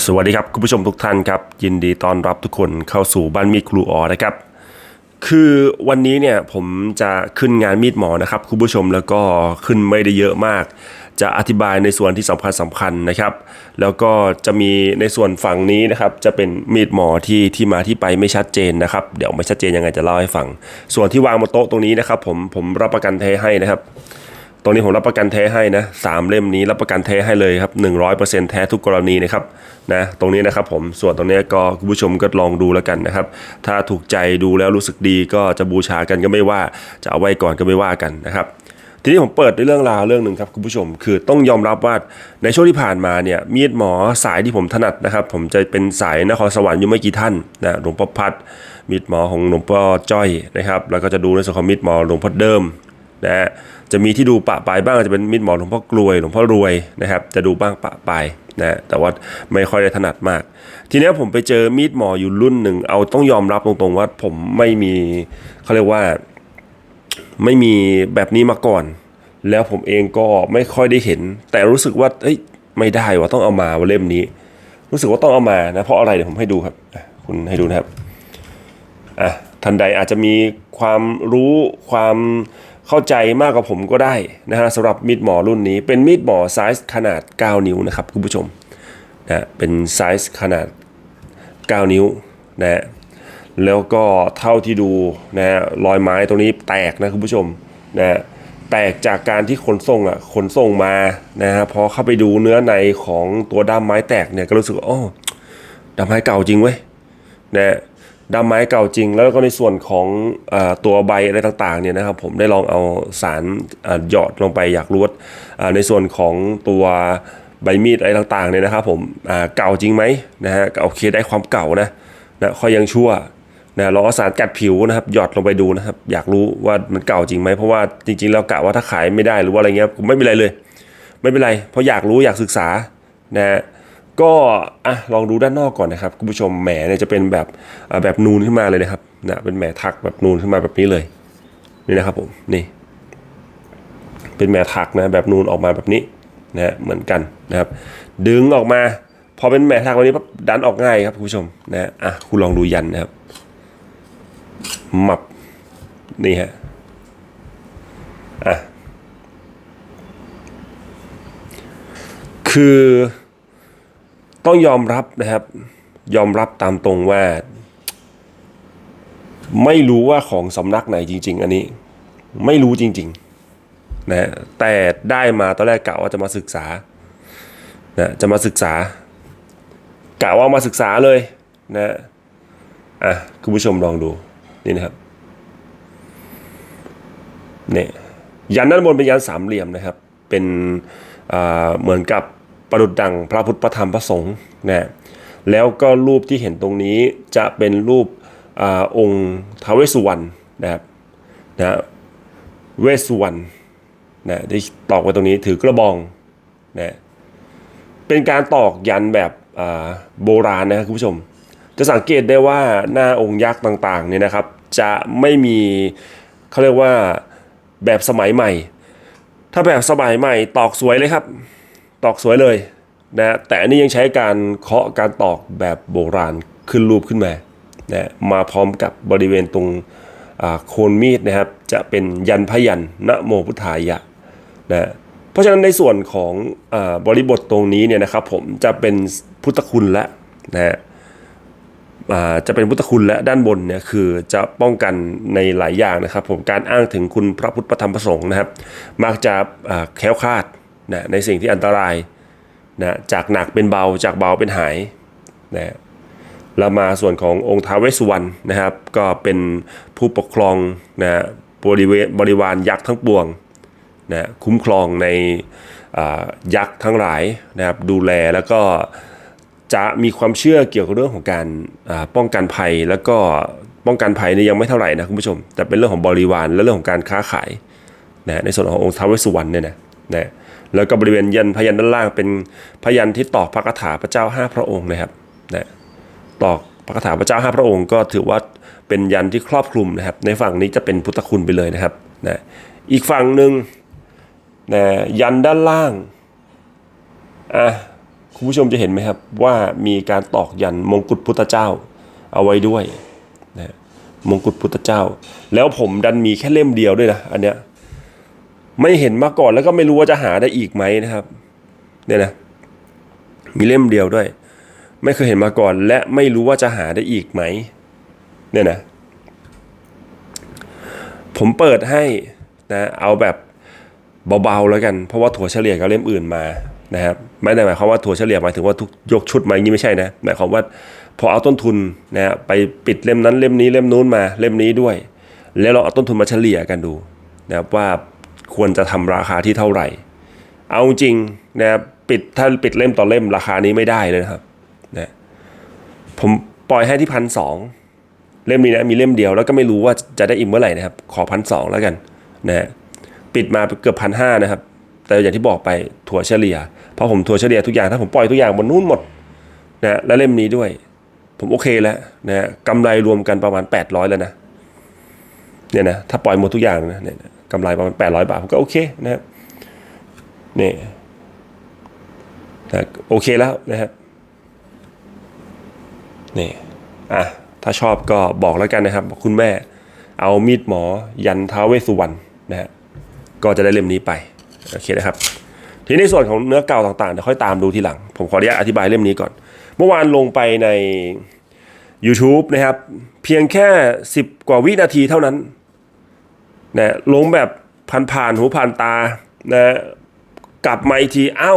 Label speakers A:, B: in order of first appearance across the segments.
A: สวัสดีครับ คุณผู้ชมทุกท่านครับ ยินดีต้อนรับทุกคนเข้าสู่บ้านมีดครูอ๋อนะครับ คือวันนี้เนี่ยผมจะขึ้นงานมีดหมอนะครับ คุณผู้ชมแล้วก็ขึ้นไม่ได้เยอะมาก จะอธิบายในส่วนที่สำคัญสำคัญนะครับ แล้วก็จะมีในส่วนฝั่งนี้นะครับ จะเป็นมีดหมอที่ที่มาที่ไปไม่ชัดเจนนะครับ เดี๋ยวไม่ชัดเจนยังไงจะเล่าให้ฟัง ส่วนที่วางบนโต๊ะตรงนี้นะครับ ผมผมรับประกันแท้ให้นะครับ ตรงนี้ผมรับประกันแท้ให้นะสามเล่มนี้รับประกันแท้ให้เลยครับ100%แท้ทุกกรณีนะครับนะตรงนี้นะครับผมส่วนตรงนี้ก็คุณผู้ชมก็ลองดูแล้วกันนะครับ ถ้าถูกใจดูแล้วรู้สึกดีก็จะบูชากันก็ไม่ว่า จะเอาไว้ก่อนก็ไม่ว่ากันนะครับทีนี้ผมเปิดด้วยเรื่องราวเรื่องหนึ่งครับคุณผู้ชม คือต้องยอมรับว่าในช่วงที่ผ่านมาเนี่ยมีดหมอสายที่ผมถนัดนะครับ ผมจะเป็นสายนครสวรรค์อยู่ไม่กี่ท่านนะหลวงพ่อพัดมีดหมอของหลวงพ่อจ้อยนะครับแล้วก็จะดูในส่วนของมีดหมอหลวงพ่อเดิมนะฮะ จะมีที่ดูปะปลายบ้างจะเป็นมีดหมอหลวงพ่อกลวยหลวงพ่อรวยนะครับ จะดูบ้างปะปลายนะแต่ว่าไม่ค่อยได้ถนัดมาก ทีนี้ผมไปเจอมีดหมออยู่รุ่นหนึ่งเอาต้องยอมรับตรงๆว่าผมไม่มีเขาเรียกว่าไม่มีแบบนี้มาก่อน แล้วผมเองก็ไม่ค่อยได้เห็น แต่รู้สึกว่าเอ้ยไม่ได้ว่าต้องเอามาว่าเล่มนี้ รู้สึกว่าต้องเอามานะเพราะอะไรเดี๋ยวผมให้ดูครับคุณให้ดูนะครับอะท่านใดอาจจะมีความรู้ความ เข้าใจมากกว่าผมก็ได้นะฮะสำหรับมีดหมอรุ่นนี้ เป็นมีดหมอไซส์ขนาด 9 นิ้วนะครับคุณผู้ชมนะเป็นไซส์ขนาด 9 นิ้วนะฮะแล้วก็เท่าที่ดูนะฮะรอยไม้ตรงนี้แตกนะคุณผู้ชมนะฮะแตกจากการที่ขนส่งอะขนส่งมานะฮะพอเข้าไปดูเนื้อในของตัวด้ามไม้แตกเนี่ยก็รู้สึกว่าโอ้ด้ามไม้เก่าจริงเว้ยนะ ด้ามไม้เก่าจริง แล้วก็ในส่วนของอตัวใบอะไรต่างๆเนี่ยนะครับผมได้ลองเอาสารหยอดลงไปอยากรู้ว่าในส่วนของตัวใบมีดอะไรต่างๆเนี่ยนะครับผมเก่าจริงไหมนะฮะโอเคได้ความเก่านะนะค่อยยังชั่วนะลองเอาสารกัดผิวนะครับหยอดลงไปดูนะครับ อยากรู้ว่ามันเก่าจริงไหมเพราะว่าจริงๆแล้วกะว่าถ้าขายไม่ได้หรือว่าอะไรเงี้ยผมไม่เป็นไรเลย ไม่เป็นไร เพราะอยากรู้อยากศึกษานะฮะ ก็อะลองดูด้านนอกก่อนนะครับคุณผู้ชมแหมเนี่ยจะเป็นแบบแบบนูนขึ้นมาเลยนะครับนะเป็นแหมถักแบบนูนขึ้นมาแบบนี้เลยนี่นะครับผมนี่เป็นแหมถักนะแบบนูนออกมาแบบนี้นะฮะเหมือนกันนะครับ ดึงออกมา พอเป็นแหมถักวันนี้ปั๊บดันออกง่ายครับคุณผู้ชมนะอะคุณลองดูยันนะครับหมับนี่ฮะอะคือ ต้องยอมรับนะครับ ยอมรับตามตรงว่า ไม่รู้ว่าของสำนักไหนจริง ๆ อันนี้ ไม่รู้จริงๆนะแต่ได้มาตอนแรกกะว่าจะมาศึกษานะจะมาศึกษากะว่ามาศึกษาเลยนะอะคุณผู้ชมลองดูนี่นะครับเนี่ยยันด้านบนเป็นยันสามเหลี่ยมนะครับ เป็นเหมือนกับ ประดุจดังพระพุทธพระธรรมพระสงฆ์นะแล้วก็รูปที่เห็นตรงนี้จะเป็นรูปอองค์ทาวเวสุวรรณนะครับนะเวสุวรรณนะที่ตอกไว้ตรงนี้ถือกระบองนะเป็นการตอกยันแบบโบราณนะครับคุณผู้ชม จะสังเกตได้ว่าหน้าองค์ยักษ์ต่างๆเนี่ยนะครับ จะไม่มีเขาเรียกว่าแบบสมัยใหม่ ถ้าแบบสมัยใหม่ตอกสวยเลยครับ ตอกสวยเลยนะแต่อันนี้ยังใช้การเคาะการตอกแบบโบราณขึ้นรูปขึ้นมานะมาพร้อมกับบริเวณตรงโคนมีดนะครับ จะเป็นยันพยันนะโมพุทธายะนะเพราะฉะนั้นในส่วนของอบริบทตรงนี้เนี่ยนะครับผมจะเป็นพุทธคุณและนะจะเป็นพุทธคุณและด้านบนเนี่ยคือจะป้องกันในหลายอย่างนะครับ ผมการอ้างถึงคุณพระพุทธธรรมพระสงฆ์นะครับ มักจะแคล้วคลาด นะในสิ่งที่อันตรายนะจากหนักเป็นเบาจากเบาเป็นหายนะแล้วมาส่วนขององค์ท้าวเวสสุวรรณนะครับ ก็เป็นผู้ปกครองนะบริเวณบริวารยักษ์ทั้งปวงนะคุ้มครองในยักษ์ทั้งหลายนะครับดูแลแล้วก็จะมีความเชื่อเกี่ยวกับเรื่องของการป้องกันภัยแล้วก็ป้องกันภัยนี่ยังไม่เท่าไหร่นะคุณผู้ชม แต่เป็นเรื่องของบริวารและเรื่องของการค้าขายนะในส่วนขององค์ท้าวเวสสุวรรณเนี่ยนะนะ แล้วก็บริเวณยันพยันด้านล่างเป็นพยันที่ตอกพระคาถาพระเจ้าห้าพระองค์นะครับนะตอกพระคาถาพระเจ้าห้าพระองค์ ก็ถือว่าเป็นยันที่ครอบคลุมนะครับ ในฝั่งนี้จะเป็นพุทธคุณไปเลยนะครับนะอีกฝั่งหนึ่งนะยันด้านล่างอะคคุณผู้ชมจะเห็นไหมครับว่ามีการตอกยันมงกุฎพุทธเจ้าเอาไว้ด้วยนะมงกุฎพุทธเจ้า แล้วผมดันมีแค่เล่มเดียวด้วยนะอันเนี้ย ไม่เห็นมาก่อนแล้วก็ไม่รู้ว่าจะหาได้อีกไหมนะครับ เนี่ยนะ มีเล่มเดียวด้วย ไม่เคยเห็นมาก่อน และไม่รู้ว่าจะหาได้อีกไหม เนี่ยนะ ผมเปิดให้นะเอาแบบเบาๆแล้วกัน เพราะว่าถั่วเฉลี่ยกับเล่มอื่นมานะครับไม่ได้หมายความว่าถั่วเฉลี่ยหมายถึงว่าทุกยกชุดมาอย่างนี้ไม่ใช่นะหมายความว่าพอเอาต้นทุนนะไปปิดเล่มนั้นเล่มนี้เล่มนู้นมาเล่มนี้ด้วย แล้วเราเอาต้นทุนมาเฉลี่ยกันดูนะครับว่า ควรจะทำราคาที่เท่าไหร่ เอาจริงนะครับปิดถ้าปิดเล่มต่อเล่มราคานี้ไม่ได้เลยนะครับนะผมปล่อยให้ที่พันสองเล่มนี้นะมีเล่มเดียวแล้วก็ไม่รู้ว่าจะได้อิ่มเมื่อไหร่นะครับ ขอพันสองแล้วกันนะฮะปิดมาเกือบพันห้านะครับ แต่อย่างที่บอกไปถั่วเฉลี่ยเพราะผมถั่วเฉลี่ยทุกอย่างถ้าผมปล่อยทุกอย่างบนนู้นหมดนะและเล่มนี้ด้วย ผมโอเคแล้วนะฮะกำไรรวมกันประมาณ 800 แล้วนะเนี่ยนะถ้าปล่อยหมดทุกอย่างนะเนี่ย กำไรประมาณ 800 บาท ผมก็โอเคนะครับนี่นะโอเคแล้วนะครับนี่อะถ้าชอบก็บอกแล้วกันนะครับ คุณแม่เอามีดหมอยันท้าเวสุวรรณนะฮะก็จะได้เล่มนี้ไปโอเคนะครับ ทีนี้ในส่วนของเนื้อเก่าต่างๆเดี๋ยวค่อยตามดูทีหลัง ผมขออนุญาตอธิบายเล่มนี้ก่อน เมื่อวานลงไปใน YouTube นะครับ เพียงแค่ 10 กว่าวินาทีเท่านั้น นะลงแบบผ่านๆหูผ่านตานะกลับมาอีกทีเอ้า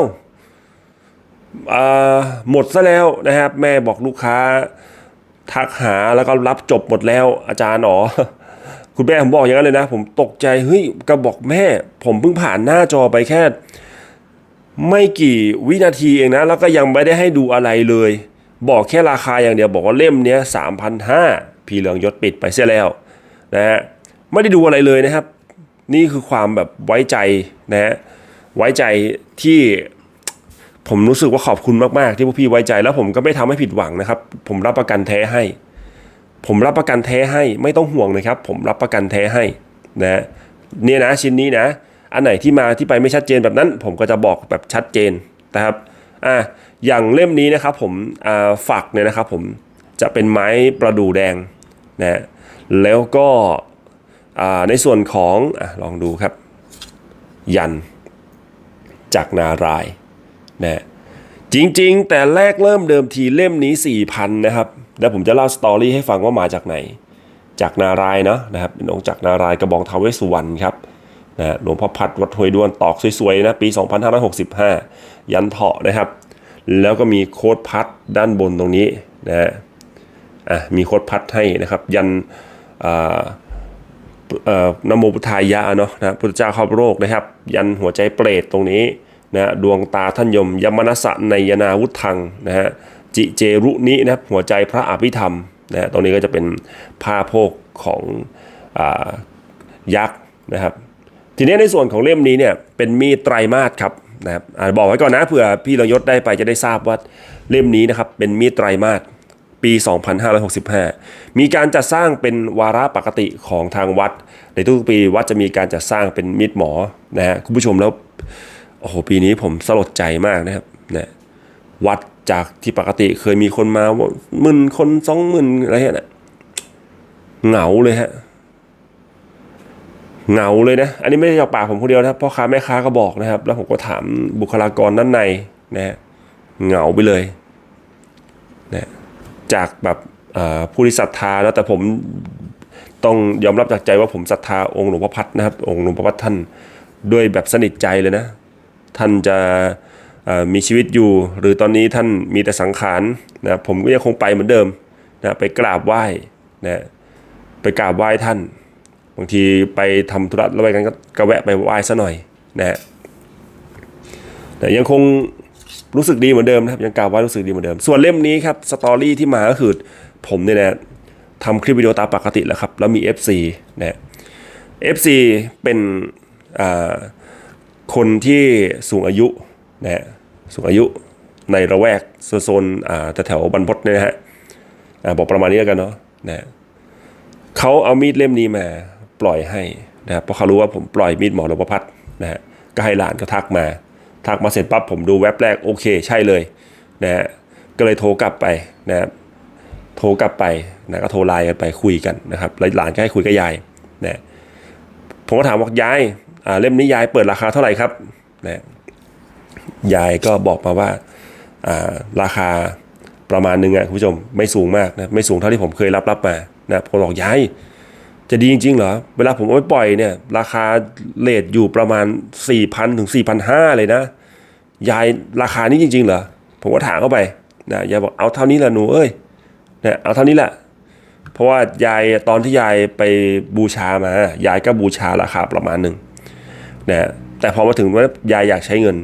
A: อ่าหมดซะแล้วนะครับ แม่บอกลูกค้าทักหาแล้วก็รับจบหมดแล้วอาจารย์หนอคุณแม่ผมบอกอย่างนั้นเลยนะ ผมตกใจเฮ้ยก็บอกแม่ ผมเพิ่งผ่านหน้าจอไปแค่ ไม่กี่วินาทีเองนะ แล้วก็ยังไม่ได้ให้ดูอะไรเลย บอกแค่ราคาอย่างเดียวบอกว่าเล่มเนี้ยสามพันห้าพี่เหลืองยศปิดไปเสียแล้วนะฮะ ไม่ได้ดูอะไรเลยนะครับ นี่คือความแบบไว้ใจนะฮะไว้ใจที่ผมรู้สึกว่าขอบคุณมาก ๆ ที่พวกพี่ไว้ใจ แล้วผมก็ไม่ทำให้ผิดหวังนะครับ ผมรับประกันแท้ให้ ผมรับประกันแท้ให้ไม่ต้องห่วงนะครับ ผมรับประกันแท้ให้นะเนี่ยนะชิ้นนี้นะ อันไหนที่มาที่ไปไม่ชัดเจนแบบนั้น ผมก็จะบอกแบบชัดเจนนะครับอะอย่างเล่มนี้นะครับผมอ่าฝักเนี่ยนะครับผมจะเป็นไม้ประดู่แดงนะแล้วก็ ในส่วนของอลองดูครับ ยันจากนารายนะจริงๆ แต่แรกเริ่มเดิมทีเล่มนี้ 4,000 นะครับแล้วผมจะเล่าสตอรี่ให้ฟังว่ามาจากไหน จากนารายเนาะนะครับเป็นองค์จากนารายกระบองทาวเวสุวรรณครับนะหลวงพ่อพัดวัดห้วยด้วนตอกสวยๆนะปี 2565 ยันเถาะนะครับ แล้วก็มีโค้ดพัดด้านบนตรงนี้นะฮะอะมีโค้ดพัดให้นะครับ ยันอ่า นโมพุทธายะเนาะนะพุทธเจ้าครอบโลกนะครับ ยันหัวใจเปรตตรงนี้นะดวงตาท่านยมยมนัสสะในยนาวุธังนะฮะจิเจรุนินะครับหัวใจพระอภิธรรมนะฮะตรงนี้ก็จะเป็นผ้าโพกของอยักษ์นะครับ ทีนี้ในส่วนของเล่มนี้เนี่ยเป็นมีดไตรมาสครับนะครับอบอกไว้ก่อนนะเผื่อพี่รยศได้ไปจะได้ทราบว่าเล่มนี้นะครับเป็นมีดไตรมาส ปี 2565 มีการจัดสร้างเป็นวาระปกติของทางวัด ในทุกๆปีวัดจะมีการจัดสร้างเป็นมิตรหมอนะฮะคุณผู้ชมแล้วโอ้โหปีนี้ผมสลดใจมากนะครับนะวัดจากที่ปกติเคยมีคนมาหมื่นคนสองหมื่นอะไรเงี้ยนะเหงาเลยฮะเหงาเลยนะ อันนี้ไม่ได้จากปากผมคนเดียวนะครับพ่อค้าแม่ค้าก็บอกนะครับ แล้วผมก็ถามบุคลากรด้านในนะฮะเหงาไปเลย จากแบบผู้ที่ศรัทธาแล้วแต่ผมต้องยอมรับจากใจว่าผมศรัทธาองค์หลวงพ่อพัดนะครับ องค์หลวงพ่อพัดท่านด้วยแบบสนิทใจเลยนะ ท่านจะมีชีวิตอยู่ หรือตอนนี้ท่านมีแต่สังขารนะผมก็ยังคงไปเหมือนเดิมนะไปกราบไหว้นะไปกราบไหว้ท่าน บางทีไปทำธุระแล้วไปกันก็ก็แวะไปไหว้ซะหน่อยนะฮะแต่ยังคง รู้สึกดีเหมือนเดิมนะครับยังกล่าวว่ารู้สึกดีเหมือนเดิม ส่วนเล่มนี้ครับสตอรี่ที่มาก็คือผมเนี่ยนะทำคลิปวิดีโอตามปกติแล้วครับ แล้วมี FC นะ FC เป็นคนที่สูงอายุนะสูงอายุในระแวกโซนอ่าแถวบรรพตเนี่ยนะฮะบอกประมาณนี้แล้วกันเนาะนะเขาเอามีดเล่มนี้มาปล่อยให้นะครับเพราะเขารู้ว่าผมปล่อยมีดหมอหลวงพ่อพัดนะฮะก็ให้หลานก็ทักมา ทักมาเสร็จปั๊บผมดูแว็บแรกโอเค ใช่เลยนะฮะก็เลยโทรกลับไปนะครับโทรกลับไปนะก็โทรไลน์กันไปคุยกันนะครับแล้วหลานก็ให้คุยกับยายนะผมก็ถามบอกยายอ่าเล่มนี้ยายเปิดราคาเท่าไหร่ครับนะยายก็บอกมาว่าอ่าราคาประมาณหนึงอะคุณผู้ชมไม่สูงมากนะไม่สูงเท่าที่ผมเคยรับรับมานะผมบอกยาย จะดีจริงๆเหรอ เวลาผมเอาไปปล่อยเนี่ย ราคาเลทอยู่ประมาณ 4,000 ถึง 4,500 เลยนะ ยายราคานี้จริงๆเหรอ ผมก็ถามเข้าไปนะยายบอกเอาเท่านี้แหละหนูเอ้ยเนี่ยเอาเท่านี้แหละ เพราะว่ายายตอนที่ยายไปบูชามายายก็บูชาราคาประมาณหนึ่งนะแต่พอมาถึงว่ายายอยากใช้เงิน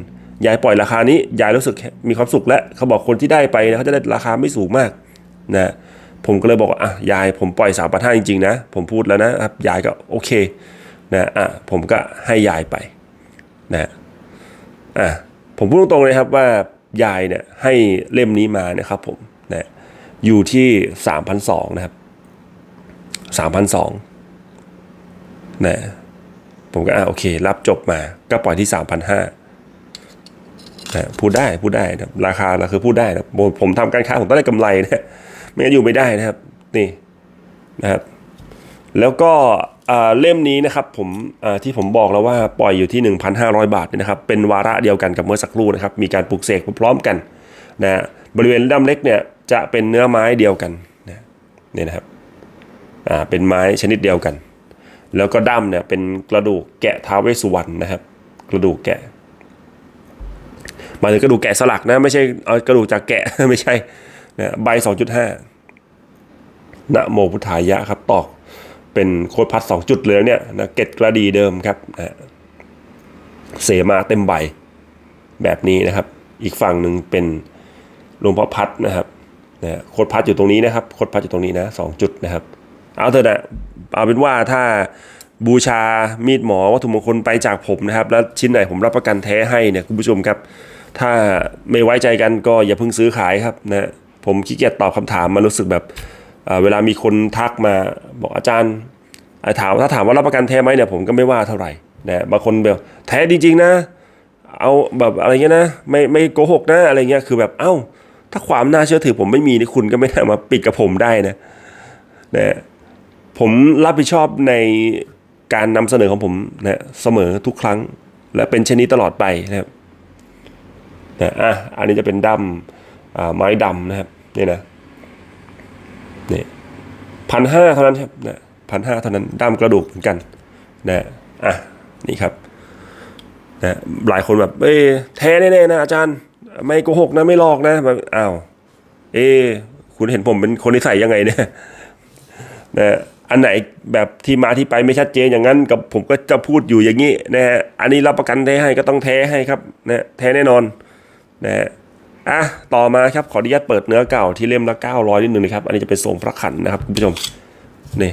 A: ยายปล่อยราคานี้ ยายรู้สึกมีความสุขแล้วเขาบอกคนที่ได้ไปนะเขาจะได้ราคาไม่สูงมากนะ ผมก็เลยบอกว่าอะยายผมปล่อยสามพันห้าจริงๆนะ ผมพูดแล้วนะครับยายก็โอเคนะอะผมก็ให้ยายไปนะอะผมพูดตรงๆเลยครับว่ายายเนี่ยให้เล่มนี้มานะครับผมนะอยู่ที่สามพันสองนะครับสามพันสองนะผมก็อะโอเค รับจบมาก็ปล่อยที่สามพันห้านะพูดได้พูดได้นะราคาเราคือพูดได้นะผมทำการค้าผมต้องได้กำไรนะ ไม่งั้นอยู่ไม่ได้นะครับ นี่นะครับ แล้วก็เล่มนี้นะครับผมที่ผมบอกแล้วว่าปล่อยอยู่ที่ 1,500 บาทเนี่ยนะครับ เป็นวาระเดียวกันกับเมื่อสักครู่นะครับ มีการปลูกเสกพร้อมกันนะบริเวณด้ามเล็กเนี่ยจะเป็นเนื้อไม้เดียวกันนะเนี่ยนะครับอ่าเป็นไม้ชนิดเดียวกัน แล้วก็ด้ามเนี่ยเป็นกระดูกแกะท้าเวสสุวรรณนะครับ กระดูกแกะหมายถึงกระดูกแกะสลักนะไม่ใช่เอากระดูกจากแกะไม่ใช่ นะใบ 2.5นะโมพุทธายะครับตอกเป็นโคดพัด2จุดเลยเนี่ยนะเกตกระดีเดิมครับนะเสมาเต็มใบแบบนี้นะครับ อีกฝั่งหนึ่งเป็นหลวงพ่อพัดนะครับนะโคดพัดอยู่ตรงนี้นะครับโคดพัดอยู่ตรงนี้นะสองจุดนะครับเอาเถอะนะเอาเป็นว่าถ้าบูชามีดหมอวัตถุมงคลไปจากผมนะครับ แล้วชิ้นไหนผมรับประกันแท้ให้เนี่ยคุณผู้ชมครับ ถ้าไม่ไว้ใจกันก็อย่าเพิ่งซื้อขายครับนะ ผมขี้เกียจตอบคำถามมันรู้สึกแบบเวลามีคนทักมาบอกอาจารย์ถามถ้าถามว่ารับประกันแท้ไหมเนี่ยผมก็ไม่ว่าเท่าไหร่นะบางคนแบบแท้จริงๆนะ เอาแบบอะไรเงี้ยนะไม่ไม่โกหกนะอะไรเงี้ยคือแบบเอ้า ถ้าความน่าเชื่อถือผมไม่มีนี่คุณก็ไม่ได้มาปิดกับผมได้นะนะผมรับผิดชอบในการนำเสนอของผมนะเสมอทุกครั้ง และเป็นเช่นนี้ตลอดไปนะครับนะอะอันนี้จะเป็นดั้ม ไม้ดำนะครับนี่นะนี่พันห้าเท่านั้นครับนะพันห้าเท่านั้นดั้มกระดูกเหมือนกันนะอะนี่ครับนะหลายคนแบบเอ้แท้แน่ๆนะอาจารย์ ไม่โกหกนะไม่หลอกนะแบบอ้าวเอ๊ะคุณเห็นผมเป็นคนนิสัยยังไงเนี่ยนะอันไหนแบบที่มาที่ไปไม่ชัดเจนอย่างนั้นกับผมก็จะพูดอยู่อย่างนี้นะฮะอันนี้รับประกันแท้ให้ก็ต้องแท้ให้ครับนะแท้แน่นอนนะฮะ อะต่อมาครับขออนุญาตเปิดเนื้อเก่าที่เล่มละ900นิดนึงนะครับ อันนี้จะเป็นทรงพระขันนะครับคุณผู้ชมนี่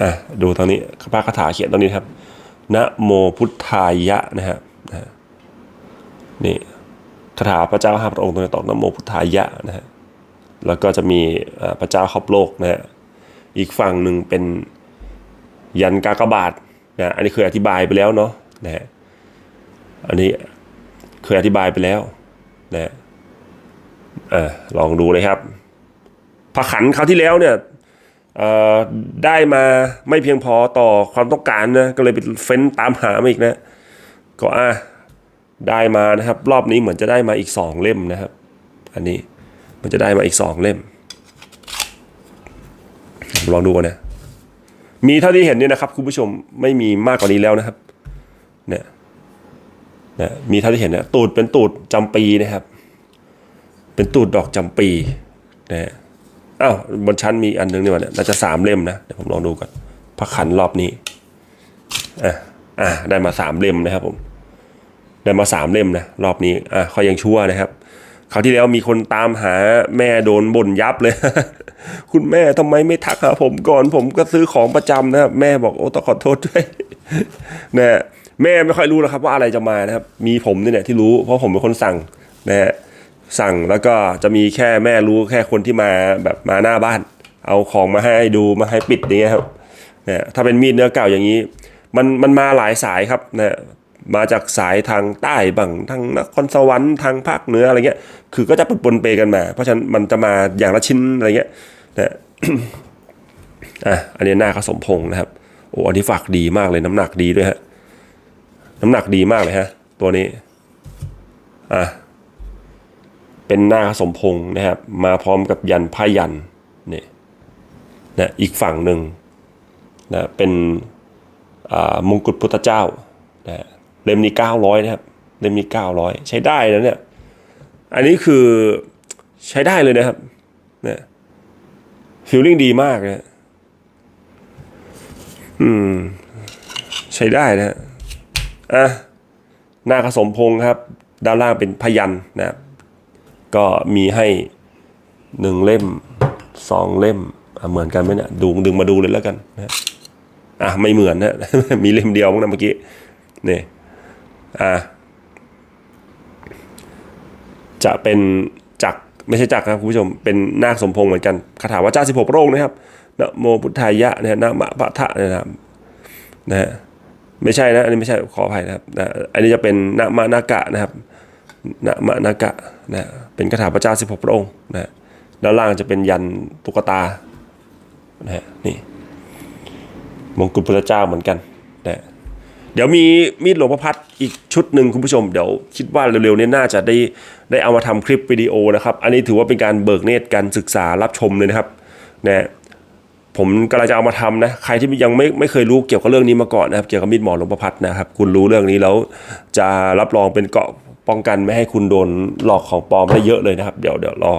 A: อะดูตรงนี้พระคาถาเขียนตรงนี้ครับนะโมพุทธายะนะฮะนี่คาถาพระเจ้าห้าพระองค์ตรงนี้ตอกนะโมพุทธายะนะฮะแล้วก็จะมีพระเจ้าครอบโลกนะฮะอีกฝั่งหนึ่งเป็นยันกากบาทนะอันนี้เคยอธิบายไปแล้วเนาะนะฮะอันนี้เคยอธิบายไปแล้ว นะอ่าลองดูเลยครับผักขันคราวที่แล้วเนี่ยได้มาไม่เพียงพอต่อความต้องการนะก็เลยไปเฟ้นตามหามาอีกนะ ก็อะได้มานะครับ รอบนี้เหมือนจะได้มาอีกสองเล่มนะครับ อันนี้มันจะได้มาอีกสองเล่มลองดูนะมีเท่าที่เห็นเนี่ยนะครับ คุณผู้ชมไม่มีมากกว่านี้แล้วนะครับ เนี่ย นะมีเท่าที่เห็นนะตูดเป็นตูดจำปีนะครับ เป็นตูดดอกจำปีนะอ้าวบนชั้นมีอันนึงนี่วะเนี่ยน่าจะสามเล่มนะเดี๋ยวผมลองดูก่อนพระขันรอบนี้อะอะได้มาสามเล่มนะครับผมได้มาสามเล่มนะรอบนี้อะเขายังชั่วนะครับคราวที่แล้วมีคนตามหาแม่โดนบ่นยับเลย คุณแม่ทำไมไม่ทักหาผมก่อน ผมก็ซื้อของประจำนะครับแม่บอกโอ้ต้องขอโทษด้วยนะ แม่ไม่ค่อยรู้แล้วครับว่าอะไรจะมานะครับ มีผมนี่แหละที่รู้เพราะผมเป็นคนสั่งนะฮะสั่งแล้วก็จะมีแค่แม่รู้แค่คนที่มาแบบมาหน้าบ้าน เอาของมาให้ดูมาให้ปิดอย่างเงี้ยครับนะถ้าเป็นมีดเนื้อเก่าอย่างนี้ มันมันมาหลายสายครับนะมาจากสายทางใต้บังทางนครสวรรค์ทางภาคเหนืออะไรเงี้ย คือก็จะปนๆเปกันมา เพราะฉะนั้นมันจะมาอย่างละชิ้นอะไรเงี้ยนะอะอันนี้หน้าผสมพงษ์นะครับโอ้อันนี้ฝักดีมากเลยน้ำหนักดีด้วยฮะ น้ำหนักดีมากเลยฮะ ตัวนี้ อะ เป็นหน้าสมพงษ์นะครับ มาพร้อมกับยันผ้ายันนี่นะอีกฝั่งหนึ่งนะเป็นมงกุฎพุทธเจ้านะเล่มนี้เก้าร้อยนะครับ เล่มนี้เก้าร้อยใช้ได้นะเนี่ย อันนี้คือใช้ได้เลยนะครับเนี่ยฟิลลิ่งดีมากนะอืม ใช้ได้นะฮะ อะหน้าผสมพงษ์ครับ ด้านล่างเป็นพยันนะครับก็มีให้หนึ่งเล่มสองเล่มเหมือนกันไหมเนี่ยดูดึงมาดูเลยแล้วกันนะอะไม่เหมือนนะมีเล่มเดียวมั้งนะเมื่อกี้นี่อะจะเป็นจักไม่ใช่จักครับคุณผู้ชมเป็นนาคสมพงษ์เหมือนกันคาถาว่าเจ้าสิบหกพระองค์นะครับนะโมพุทธายะนะนะมะพะทะนะครับนะฮะ ไม่ใช่นะ อันนี้ไม่ใช่ขออภัยนะครับนะอันนี้จะเป็นนะมะนากะนะครับนะมะนากะนะเป็นคาถาพระเจ้าสิบหกพระองค์นะแล้วล่างจะเป็นยันตุ๊กตานะฮะนี่มงกุฎพระเจ้าเหมือนกันนะเดี๋ยวมีมีดหลวงพ่อพัดอีกชุดหนึ่งคุณผู้ชมเดี๋ยวคิดว่าเร็วๆนี้น่าจะได้ได้เอามาทำคลิปวิดีโอนะครับ อันนี้ถือว่าเป็นการเบิกเนตรการศึกษารับชมเลยนะครับนะ ผมกำลังจะเอามาทำนะใครที่ยังไม่ไม่เคยรู้เกี่ยวกับเรื่องนี้มาก่อนนะครับ เกี่ยวกับมีดหมอหลวงพ่อพัดนะครับ คุณรู้เรื่องนี้แล้วจะรับรองเป็นเกาะป้องกันไม่ให้คุณโดนหลอกของปลอมได้เยอะเลยนะครับ เดี๋ยวเดี๋ยวรอ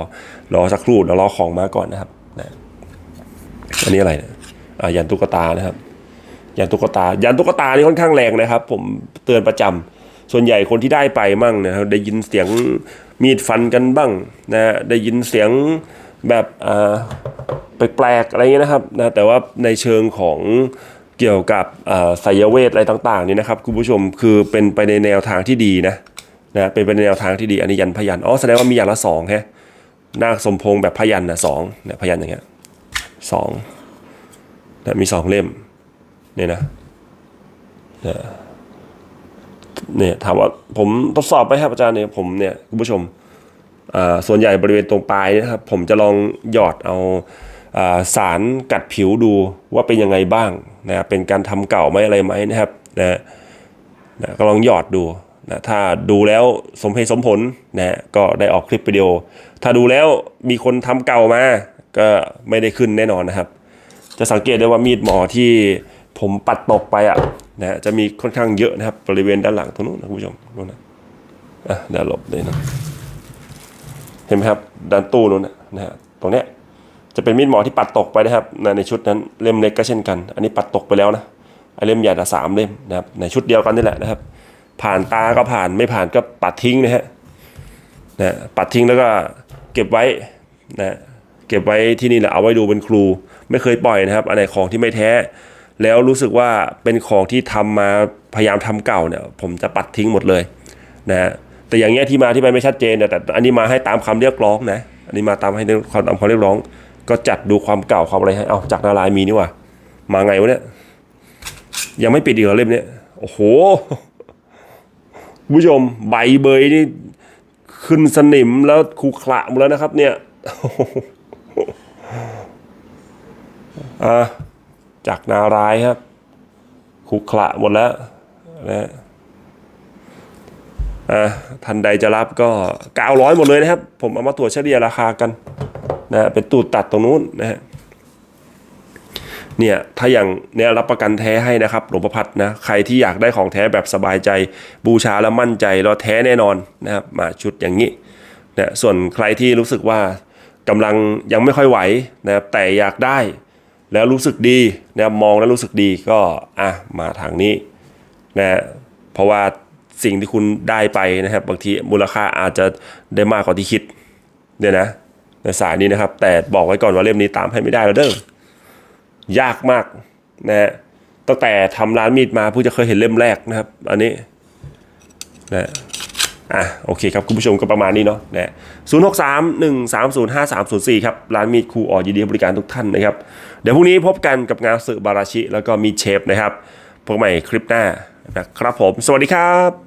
A: รอสักครู่เดี๋ยวรอของมาก่อนนะครับนะอันนี้อะไรนะอ่ายันตุ๊กตานะครับ ยันตุ๊กตา ยันตุ๊กตานี่ค่อนข้างแรงนะครับ ผมเตือนประจำส่วนใหญ่คนที่ได้ไปมั่งนะครับได้ยินเสียงมีดฟันกันบ้างนะได้ยินเสียง แบบแปลกๆอะไรเงี้ยนะครับนะแต่ว่าในเชิงของเกี่ยวกับอ่าไสยเวทอะไรต่างๆนี่นะครับคุณผู้ชมคือเป็นไปในแนวทางที่ดีนะนะเป็นไปในแนวทางที่ดีอันนี้ยันพยันอ๋อแสดงว่ามีอย่างละสองแฮะนาคสมพงษ์แบบพยันนะสองเนี่ยพยันอย่างเงี้ยสองนะมีสองเล่มเนี่ยนะเนี่ยเนี่ยถามว่าผมทดสอบไปครับอาจารย์เนี่ยผมเนี่ยคุณผู้ชม ส่วนใหญ่บริเวณตรงปลายนะครับ ผมจะลองหยอดเอาสารกัดผิวดูว่าเป็นยังไงบ้างนะเป็นการทำเก่าไหมอะไรไหมนะครับนะนะก็ลองหยอดดูนะถ้าดูแล้วสมเหตุสมผลนะก็ได้ออกคลิปวิดีโอ ถ้าดูแล้วมีคนทำเก่ามา ก็ไม่ได้ขึ้นแน่นอนนะครับ จะสังเกตได้ว่ามีดหมอที่ผมปัดตกไปอะนะจะมีค่อนข้างเยอะนะครับบริเวณด้านหลังตรงนู้นนะคุณผู้ชมนู้นนะอะเดี๋ยวหลบเลยนะ เห็นไหมครับด้านตู้นู้นนะฮะตรงเนี้ยจะเป็นมีดหมอที่ปัดตกไปนะครับในชุดนั้นเล่มเล็กก็เช่นกัน อันนี้ปัดตกไปแล้วนะไอเล่มใหญ่ละสามเล่มนะครับในชุดเดียวกันนี่แหละนะครับ ผ่านตาก็ผ่านไม่ผ่านก็ปัดทิ้งนะฮะนะปัดทิ้งแล้วก็เก็บไว้นะเก็บไว้ที่นี่แหละเอาไว้ดูเป็นครู ไม่เคยปล่อยนะครับอันไหนของที่ไม่แท้ แล้วรู้สึกว่าเป็นของที่ทำมาพยายามทำเก่าเนี่ย ผมจะปัดทิ้งหมดเลยนะฮะ แต่อย่างเงี้ยที่มาที่ไปไม่ชัดเจนนี่แต่อันนี้มาให้ตามคำเรียกร้องนะอันนี้มาตามให้ความตามความเรียกร้อง ก็จัดดูความเก่าความอะไรให้เอาจากนารายมีนี่ว่ามาไงวะเนี่ยยังไม่ปิดอีกเหรอเล่มเนี้ยโอ้โหผู้ชมใบเบยนี่ขึ้นสนิมแล้วขรุขระหมดแล้วนะครับ เนี่ยอะจากนารายครับขรุขระหมดแล้วนะ อะทันใดจะรับก็เก้าร้อยหมดเลยนะครับ ผมเอามาตรวจเฉลี่ยราคากันนะเป็นตูดตัดตรงนู้นนะฮะเนี่ยถ้าอย่างเนี่ยรับประกันแท้ให้นะครับหลวงประพัดนะใครที่อยากได้ของแท้แบบสบายใจ บูชาแล้วมั่นใจแล้วแท้แน่นอนนะครับมาชุดอย่างนี้นะส่วนใครที่รู้สึกว่ากำลังยังไม่ค่อยไหวนะครับแต่อยากได้ แล้วรู้สึกดีนะครับมองแล้วรู้สึกดีก็อะมาทางนี้นะเพราะว่า สิ่งที่คุณได้ไปนะครับ บางทีมูลค่าอาจจะได้มากกว่าที่คิดเนี่ยนะในสายนี้นะครับ แต่บอกไว้ก่อนว่าเล่มนี้ตามให้ไม่ได้แล้วเด้อยากมากนะฮะตั้งแต่ทำร้านมีดมาเพิ่งจะเคยเห็นเล่มแรกนะครับ อันนี้นะอะโอเคครับ คุณผู้ชมก็ประมาณนี้เนาะนะศูนย์หกสามหนึ่งสามศูนย์ห้าสามศูนย์สี่ครับ ร้านมีดครูออยินดีให้บริการทุกท่านนะครับ เดี๋ยวพรุ่งนี้พบกันกับงานสื่อบาราชิ แล้วก็มีเชฟนะครับพบกันใหม่คลิปหน้านะครับผม สวัสดีครับ